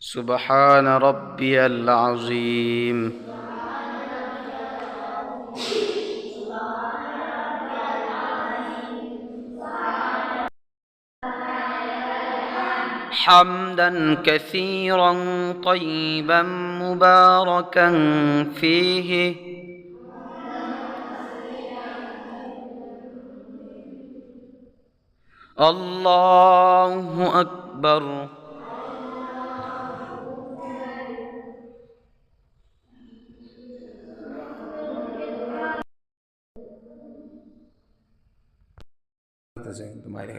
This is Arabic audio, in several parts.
سبحان ربي العظيم. حمدا كثيرا طيبا مباركا فيه. الله Tá, gente, do Mário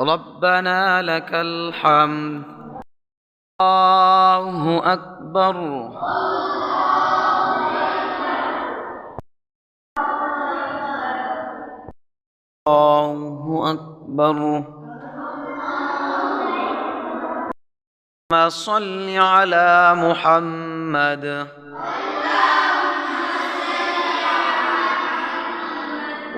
ربنا لك الحمد. الله أكبر. الله أكبر. ما صل على محمد.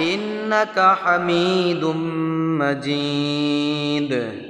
إنك حميد مجيد.